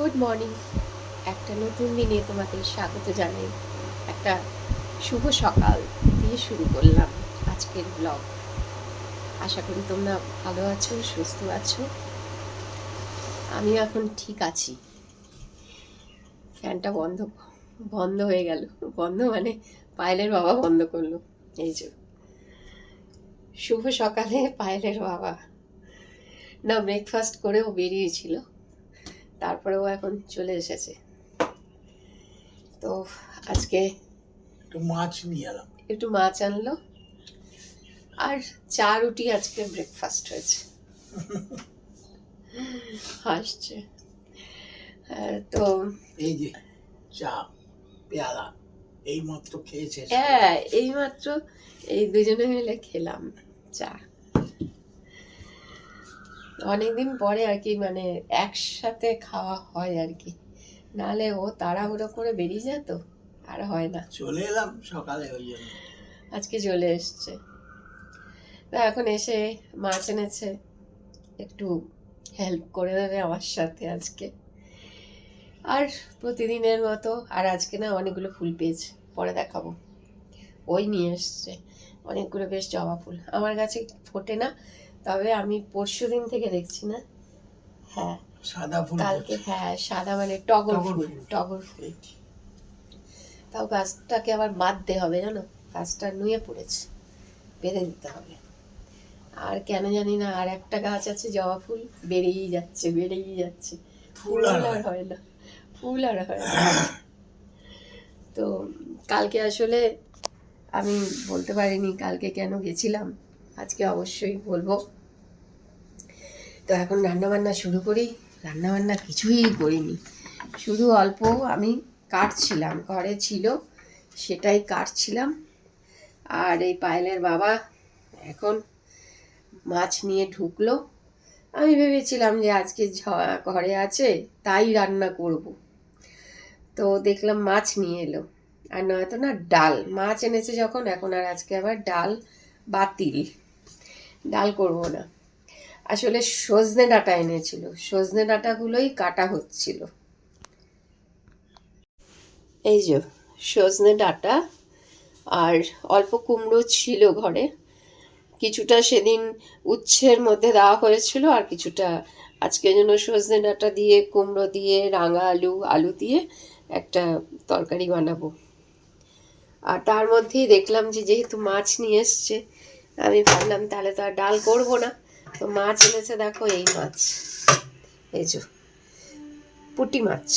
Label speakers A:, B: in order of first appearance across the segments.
A: Good morning একটা নতুন দিনে তোমাদের স্বাগত জানাই। একটা শুভ সকাল দিয়ে শুরু করলাম আজকের ব্লগ আশা করি তোমরা ভালো আছো, সুস্থ আছো। আমি এখন ঠিক আছি। ফ্যানটা বন্ধ বন্ধ হয়ে গেল। বন্ধ মানে পায়েলের বাবা বন্ধ করল। এই যে। শুভ সকালে পায়েলের বাবা। না ব্রেকফাস্ট করেও বেরিয়েছিল। তারপরে ও এখন চলে এসেছে। তো আজকে
B: একটু মাছ নিয়ে এলাম।
A: একটু মাছ আনলো। আর চা রুটি আজকে ব্রেকফাস্ট হয়েছে। হাসছে। আহ, তো
B: এই যে চা পেয়ালা এই মাত্র খেয়েছে।
A: হ্যাঁ এইমাত্র এই দুজনে মিলে খেলাম চা। অনেকদিন পরে আর কি মানে একসাথে খাওয়া হয় আর কি। নালে ও তাড়াহুড়ো করে বেরিয়ে যেত আর হয় না।
B: চলে এলাম সকালে ওই জন্য।
A: আজকে চলে এসছে। তা এখন এসে মাছ এনেছে একটু হেল্প করে দেবে আমার সাথে আজকে। আর প্রতিদিনের মতো আর আজকে না অনেকগুলো ফুল পেয়েছে পরে দেখাবো। ওই নিয়ে এসছে অনেকগুলো বেশ জবা ফুল। আমার কাছে ফোটে না তবে আমি পরশু দিন থেকে দেখছি না। হ্যাঁ
B: সাদা ফুল
A: কালকে হ্যাঁ সাদা মানে টগর ফুল। টগর ফুল। তাও গাছটাকে আবার বাঁধতে হবে জানো? গাছটা নুয়ে পড়েছে বেঁধে দিতে হবে। আর কেন জানি না আর একটা গাছ আছে জবা ফুল বেড়েই যাচ্ছে বেড়েই যাচ্ছে।
B: ফুল আর হয় না।
A: ফুল আর হয় না। তো কালকে আসলে আমি বলতে পারিনি কালকে কেন গেছিলাম। আজকে অবশ্যই বলব। তো এখন রান্না বান্না শুরু করি। রান্না বান্না কিছুই করিনি। শুধু অল্প আমি কাটছিলাম। ঘরে ছিল, সেটাই কাটছিলাম। আর এই পায়েলের বাবা এখন মাছ নিয়ে ঢুকলো। আমি ভেবেছিলাম যে আজকে ঘরে আছে, তাই রান্না করব। তো দেখলাম মাছ নিয়ে এলো। আর নয়তো না, ডাল। মাছ এনেছে যখন, এখন আর আজকে আবার ডাল বাতিল। ডাল করব না। আসলে সজনে ডাঁটা এনেছিল। সজনে ডাঁটাগুলোই কাটা হচ্ছিল। এই যে, সজনে ডাঁটা আর অল্প কুমড়ো ছিল ঘরে। কিছুটা সেদিন উচ্ছের মধ্যে দেওয়া হয়েছিল আর কিছুটা আজকে জন্য সজনে ডাঁটা দিয়ে, কুমড়ো দিয়ে, রাঙা আলু আলু দিয়ে একটা তরকারি বানাবো। আর তার মধ্যেই দেখলাম যে যেহেতু মাছ নিয়ে এসছে আমি ভাবলাম তাহলে তো আর ডাল করব না। তো মাছ এনেছে দেখো, এই মাছ। এই যে, পুঁটি মাছ।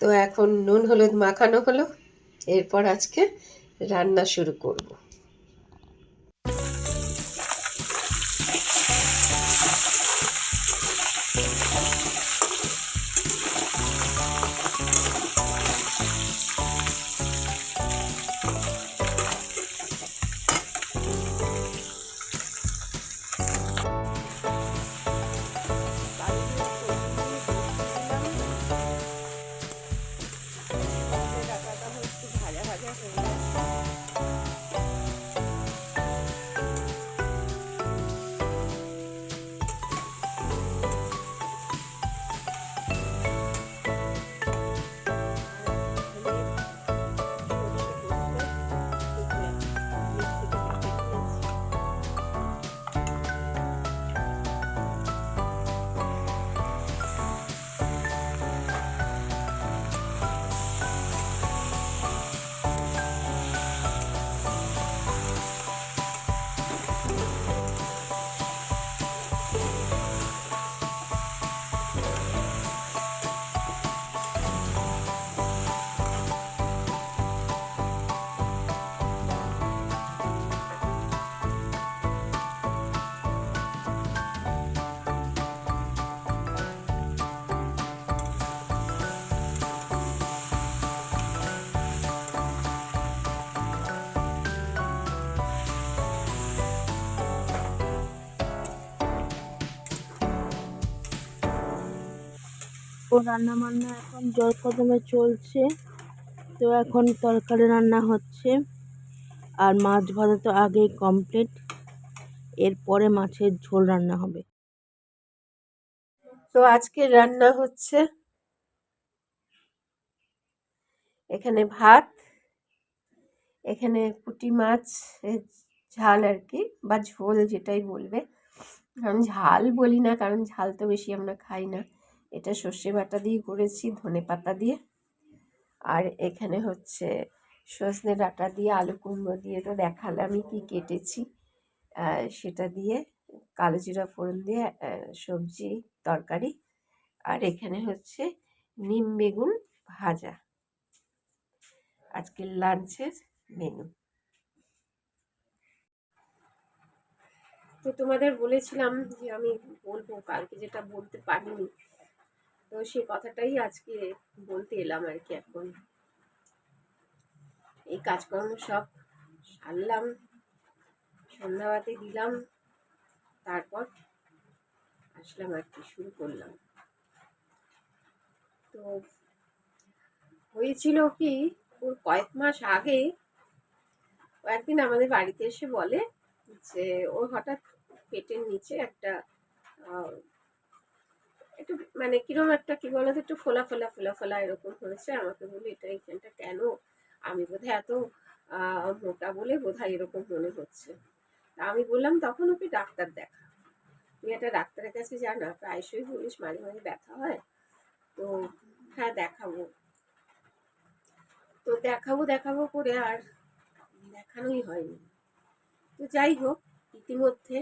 A: তো এখন নুন, হলুদ মাখানো হলো। এরপর আজকে রান্না শুরু করব।
C: ও রান্না বান্না এখন জল কদমে চলছে। তো এখন তরকারি রান্না হচ্ছে। আর মাছ ভাজা তো আগেই কমপ্লিট এরপরে মাছের ঝোল রান্না হবে।
A: তো আজকে রান্না হচ্ছে এখানে ভাত, এখানে পুঁটি মাছ ঝাল আর কি, বা ঝোল যেটাই বলবে। কারণ ঝাল বলি না, কারণ ঝাল তো বেশি আমরা খাই না। এটা সর্ষে বাটা দিয়ে করেছি, ধনে পাতা দিয়ে। আর এখানে হচ্ছে সজনে ডাঁটা দিয়ে আলু কুমড়ো দিয়ে তো দেখালে আমি কি কেটেছি। সেটা দিয়ে কালো জিরা ফোড়ন দিয়ে সবজি, তরকারি। আর এখানে হচ্ছে নিম বেগুন ভাজা। আজকের লাঞ্চের মেনু তো তোমাদের বলেছিলাম যে আমি বলব, কালকে যেটা বলতে পারিনি। তো সে কথাটাই আজকে বলতে এলাম আর কি এখন। এই কাজকর্ম সব সারলাম, সন্ধ্যাবাতি দিলাম, তারপর আসলাম আর কি, শুরু করলাম। তো হয়েছিল কি, ওর কয়েক মাস আগে ও একদিন আমাদের বাড়িতে এসে বলে যে ওর হঠাৎ পেটের নিচে একটা একটু মানে কীরকম একটা কি বলতো একটু ফোলা ফোলা ফোলা ফোলা এরকম হয়েছে। আমাকে বলে এটা এইখানটা কেন? আমি বোধহয় এত মোটা বলে বোধহয় এরকম মনে হচ্ছে। আমি বললাম, তখন ওকে ডাক্তার দেখা। তুই একটা ডাক্তারের কাছে যা না, প্রায়শই বলিস মাঝে মাঝে ব্যথা হয়। তো হ্যাঁ দেখাবো। তো দেখাবো দেখাবো করে আর দেখানোই হয়নি। তো যাই হোক, ইতিমধ্যে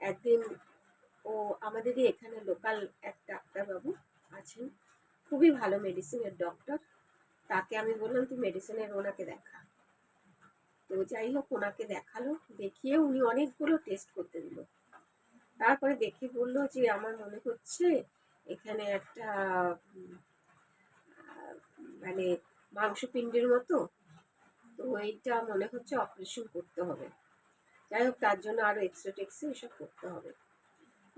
A: একদিন ও আমাদেরই এখানে লোকাল এক ডাক্তারবাবু আছেন। খুবই ভালো মেডিসিনের ডক্টর তাকে আমি বললাম, তুই মেডিসিনের ওনাকে দেখা। তো যাই হোক, ওনাকে দেখাল। দেখিয়ে উনি অনেকগুলো টেস্ট করতে দিল। তারপরে দেখে বলল যে, আমার মনে হচ্ছে এখানে একটা মানে মাংসপিণ্ডের মতো। তো এইটা মনে হচ্ছে অপারেশন করতে হবে। যাই হোক, তার জন্য আরও এক্সরে টেক্সরে এসব করতে হবে।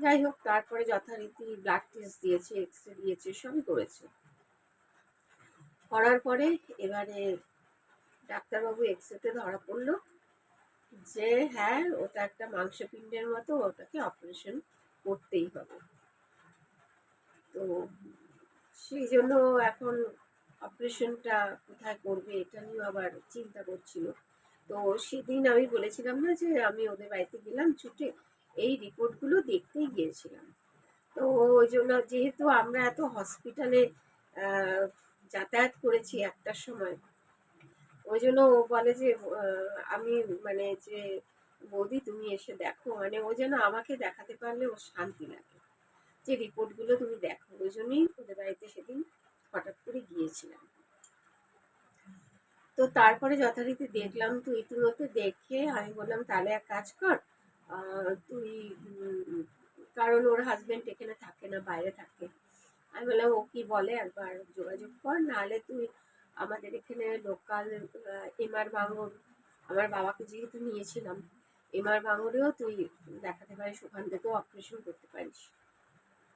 A: যাই হোক তারপরে যথারীতি ব্লাড টেস্ট দিয়েছে এক্স রে দিয়েছে, সবই করেছে। করার পরে এবারে ডাক্তারবাবু এক্সরেতে ধরা পড়ল যে হ্যাঁ ওটা একটা মাংসপিণ্ডের মতো, ওটাকে অপারেশন করতেই হবে। তো সেই জন্য এখন অপারেশনটা কোথায় করবে, এটা নিয়েও আবার চিন্তা করছিল। তো সেদিন আমি বলেছিলাম না যে, আমি ওদের বাড়িতে গেলাম ছুটে এই রিপোর্টগুলো দেখতেই গিয়েছিলাম। তো ওই জন্য যেহেতু আমরা এত হসপিটালে যাতায়াত করেছি একটার সময়, ওই জন্য ও বলে যে আমি মানে যে, বৌদি তুমি এসে দেখো মানে ও যেন আমাকে দেখাতে পারলে ও শান্তি লাগে। যে রিপোর্টগুলো তুমি দেখো, ওই জন্যই ওদের বাড়িতে সেদিন হঠাৎ করে গিয়েছিলাম। তো তারপরে যথারীতি দেখলাম, তুই ইতিমধ্যে দেখে আমি বললাম, তাহলে এক কাজ কর তুই কারণ ওর হাজবেন্ড এখানে থাকে না, বাইরে থাকে। আমি বললাম, ও কি বলে? একবার যোগাযোগ কর, নাহলে তুই আমাদের এখানে লোকাল এমআর বাঙুর আমার বাবাকে যেহেতু নিয়েছিলাম এমআর বাঙুরেও তুই দেখাতে পারিস, ওখান থেকেও অপারেশন করতে পারিস।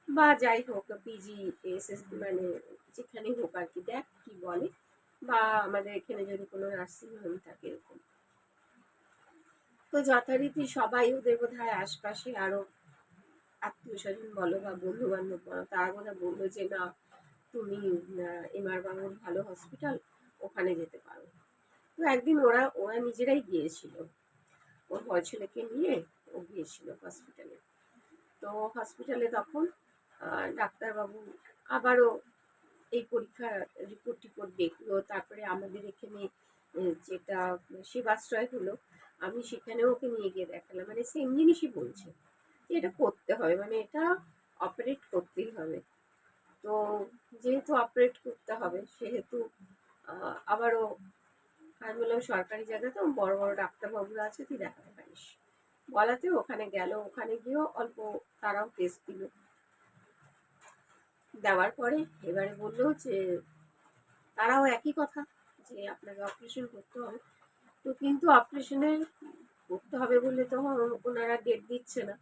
A: বা যাই হোক পিজি এসএস মানে যেখানেই হোক আর কি, দেখ কি বলে। বা আমাদের এখানে যদি কোনো নার্সিং হোম থাকে এরকম। তো যথারীতি সবাই ওদের বোধ হয় আশপাশে আরও আত্মীয় স্বজন বলো বা বন্ধু বান্ধব বলো, তারা বোধ বলল যে, না, তুমি এমআর বাঙুর ভালো হসপিটাল ওখানে যেতে পারো। তো একদিন ওরা ওরা নিজেরাই গিয়েছিল। ওর বড় ছেলেকে নিয়ে ও গিয়েছিল হসপিটালে তো হসপিটালে তখন ডাক্তারবাবু আবারও এই পরীক্ষার রিপোর্ট টিপোর্ট দেখল। তারপরে আমাদের এখানে যেটা, সেবাশ্রয় হলো আমি সেখানে ওকে নিয়ে গিয়ে দেখালাম। মানে সেম জিনিসই বলছে। যে এটা করতে হবে মানে এটা অপারেট করতেই হবে। তো যেহেতু অপারেট করতে হবে, সেহেতু আবারও আমি বললাম সরকারি জায়গা তো, বড় বড় ডাক্তারবাবুরা আছে, তুই দেখাতে পারিস। বলাতে ওখানে গেল, ওখানে গিয়েও অল্প তারাও টেস্ট দিল। দেওয়ার পরে এবারে বলল যে, তারাও একই কথা, যে আপনাকে অপারেশন করতে হবে। তো কিন্তু অপারেশনের করতে হবে বলে তো ওনারা ডেট দিচ্ছে না।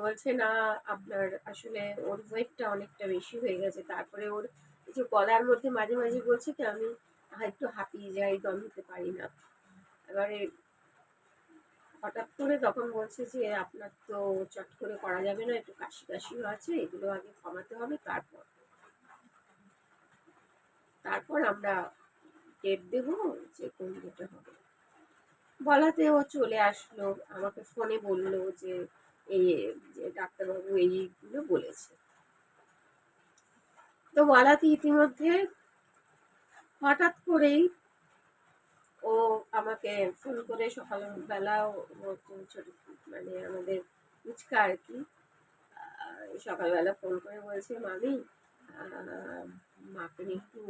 A: বলছে, না, আপনার আসলে ওর ওয়েটটা অনেকটা বেশি হয়ে গেছে। তারপরে ওর যে গলার মধ্যে মাঝে মাঝে বলছে কি, আমি একটু হাঁপিয়ে যাই, দম নিতে পারি না। এবারে হঠাৎ করে তখন বলছে যে, আপনার তো চট করে করা যাবে না, একটু কাশি কাশিও আছে, এগুলো আগে কমাতে হবে, তারপর। তারপর আমরা ডেট দেবো যে কোন ডেটে হবে। বলাতে ও চলে আসলো, আমাকে ফোনে বলল যে, এই যে ডাক্তারবাবু এইগুলো বলেছে। তো বলাতে ইতিমধ্যে হঠাৎ করেই ও আমাকে ফোন করে সকালবেলা ছোট মানে আমাদের ফুচকা আর কি। সকালবেলা ফোন করে বলছে, মামি মাকে একটু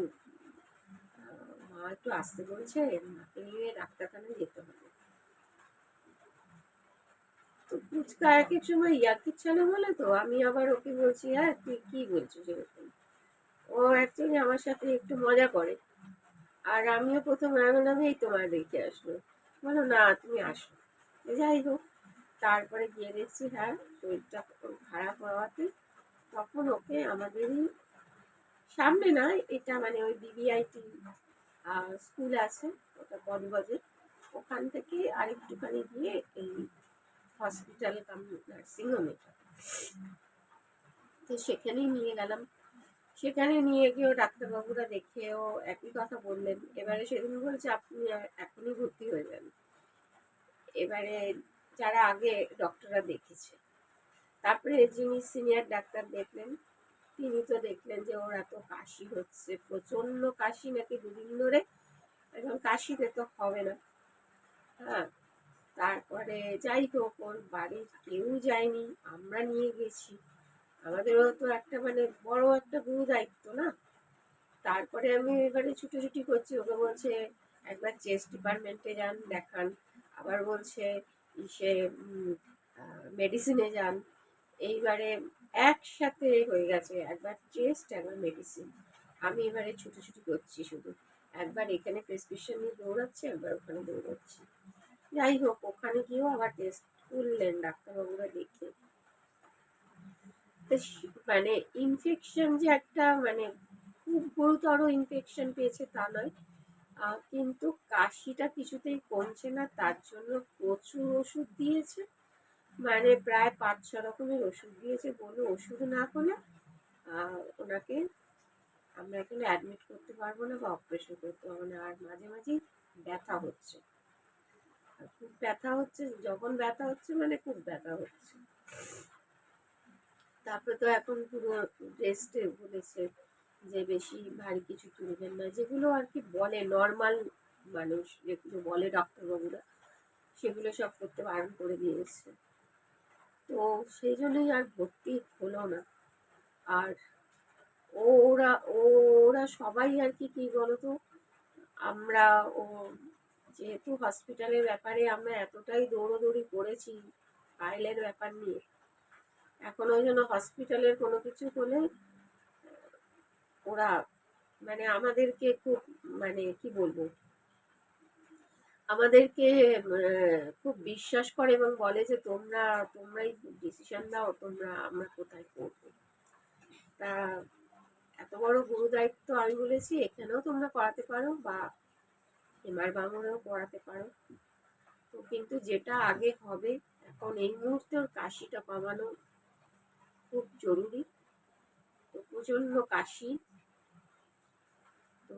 A: একটু আসতে বলছে মাকে নিয়ে ডাক্তারখানায় যেতে হবে। তো ফুচকা এক এক সময় ইয়ার্কির ছেলে বলে তো, আমি আবার ওকে বলছি হ্যাঁ তুই কি বলছিস এরকম? ও আমার সাথে একটু মজা করে। আর আমিও প্রথমে এই তোমার দেখে আসলো। বলো, না, তুমি আসো। যাই হোক, তারপরে গিয়ে দেখছি হ্যাঁ শরীরটা খারাপ হওয়াতে তখন ওকে আমাদেরই সামনে না, এটা মানে ওই বিবিআইটি স্কুল আছে, ওটা বজবজে ওখান থেকে আরেকটুখানি গিয়ে এই হসপিটাল কাম নার্সিংহোম এটা তো সেখানেই নিয়ে গেলাম। সেখানে নিয়ে গিয়েও ডাক্তারবাবুরা দেখেও একই কথা বললেন। এবারে সেদিন বলছে, আপনি এখনই ভর্তি হয়ে যান। এবারে যারা আগে ডক্টররা দেখেছে, তারপরে যিনি সিনিয়র ডাক্তার দেখলেন তিনি তো দেখলেন যে ওর এত কাশি হচ্ছে প্রচণ্ড কাশি নাকি দুদিন ধরে। এখন কাশিতে তো হবে না। হ্যাঁ তারপরে যাই হোক, ওর বাড়ির কেউ যায়নি, আমরা নিয়ে গেছি। আমাদেরও তো একটা মানে বড় একটা গুরু দায়িত্ব না? তারপরে আমি এবারে ছুটোছুটি করছি, ওকে বলছে একবার চেস্ট ডিপার্টমেন্টে যান, দেখান। আবার বলছে, ইসে মেডিসিনে যান। এইবারে একসাথে হয়ে গেছে, একবার চেস্ট একবার মেডিসিন আমি এবারে ছুটোছুটি করছি শুধু। একবার এখানে প্রেসক্রিপশন নিয়ে দৌড়াচ্ছি, একবার ওখানে দৌড়াচ্ছি। যাই হোক, ওখানে গিয়েও আবার টেস্ট করলেন, ডাক্তারবাবুরা দেখে। মানে ইনফেকশন যে একটা মানে খুব গুরুতর ইনফেকশন পেয়েছে তা নয়। কিন্তু কাশিটা কিছুতেই কমছে না, তার জন্য প্রচুর ওষুধ দিয়েছে। মানে প্রায় পাঁচ ছ রকমের ওষুধ দিয়েছে। বলে ওষুধ না আহ, ওনাকে আমরা এখানে অ্যাডমিট করতে পারব না বা অপারেশন করতে পারব না। আর মাঝে মাঝেই ব্যথা হচ্ছে। খুব ব্যথা হচ্ছে যখন ব্যথা হচ্ছে মানে খুব ব্যথা হচ্ছে। তারপরে তো এখন পুরো রেস্টে বলেছে যে বেশি ভারী কিছু তুলবেন না। যেগুলো আর কি বলে নর্মাল মানুষ যেগুলো বলে ডাক্তারবাবুরা সেগুলো সব করতে বারণ করে দিয়েছে। তো সেই জন্যই আর ভর্তি হলো না। আর ওরা ওরা সবাই আর কি, কী বলতো? আমরা ও যেহেতু হসপিটালের ব্যাপারে আমরা এতটাই দৌড়োদৌড়ি করেছি ফাইলের ব্যাপার নিয়ে, এখন ওই জন্য হসপিটালের কোনো কিছু হলে ওরা মানে আমাদেরকে খুব মানে কি বলব? আমাদেরকে খুব বিশ্বাস করে এবং বলে যে তোমরা, তোমরাই ডিসিশন দাও তোমরা, আমরা কোথায় করব তা এত বড় গুরু দায়িত্ব আমি বলেছি, এখানেও তোমরা করাতে পারো বা এমআর বামনেও করাতে পারো। তো কিন্তু যেটা আগে হবে, এখন এই মুহূর্তে ওর কাশিটা কমানো খুব জরুরি। তো প্রচণ্ড কাশি। তো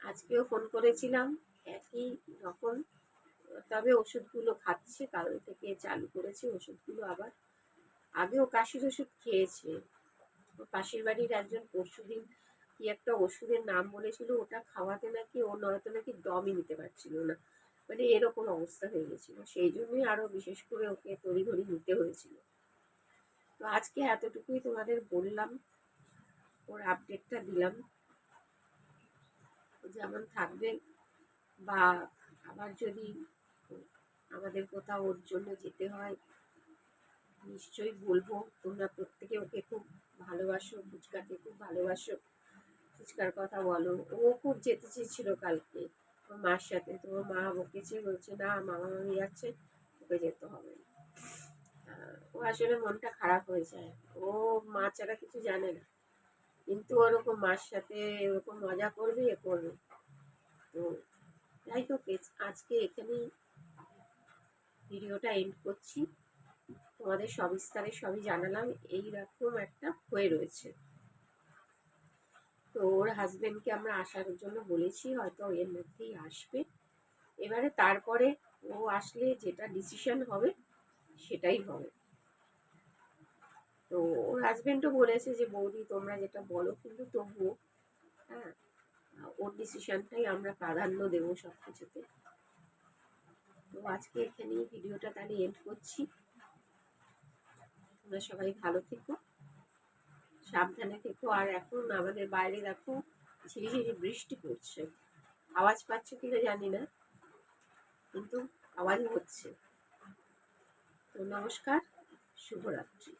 A: আজকেও ফোন করেছিলাম। একই রকম, তবে ওষুধগুলো খাচ্ছে কাল থেকে চালু করেছে, ওষুধগুলো আবার আগেও কাশির ওষুধ খেয়েছে। ওর পাশের বাড়ির একজন পরশুদিন কি একটা ওষুধের নাম বলেছিল, ওটা খাওয়াতে নাকি ও নয়তো নাকি দমই নিতে পারছিল না। মানে এরকম অবস্থা হয়ে গেছিল। সেই জন্যই আরও বিশেষ করে ওকে তড়িঘড়ি নিতে হয়েছিল। তো আজকে এতটুকুই তোমাদের বললাম, ওর আপডেটটা দিলাম। যেমন থাকবে বা আবার যদি আমাদের কোথাও ওর জন্য যেতে হয়, নিশ্চয়ই বলব, তোমরা প্রত্যেকে ওকে খুব ভালোবাসো, ফুচকাকে খুব ভালোবাসো। ফুচকার কথা বলো। ও খুব যেতে চেয়েছিল কালকে। ওর মার সাথে তো ওর মা বকেছে বলছে, না, মামা মামি যাচ্ছে, ওকে যেতে হবে ও আসলে মনটা খারাপ হয়ে যায়। ও মা ছাড়া কিছু জানে না। কিন্তু ওরকম মার সাথে ওরকম মজা করবে এ করবে। তো যাই হোক আজকে এখানেই ভিডিওটা এন্ড করছি। তোমাদের সবিস্তারে সবই জানালাম এই রকম একটা হয়ে রয়েছে। তো ওর হাজবেন্ডকে আমরা আসার জন্য বলেছি, হয়তো এর মধ্যেই আসবে। এবারে তারপরে ও আসলে যেটা ডিসিশন হবে, সেটাই হবে। তো ওর হাজবেন্ডও বলেছে যে, বৌদি, তোমরা যেটা বলো, কিন্তু তবুও ডিসিশনটাই আমরা প্রাধান্য দেবো সব কিছুতে তো আজকে এখানেই ভিডিওটা তাহলে এন্ড করছি। তোমরা সবাই ভালো থেকো, সাবধানে থেকো, আর এখন আমাদের বাইরে দেখো ঝিরিঝিরি বৃষ্টি পড়ছে। আওয়াজ পাচ্ছ কিনা জানি না, কিন্তু আওয়াজ হচ্ছে। তো নমস্কার, শুভরাত্রি।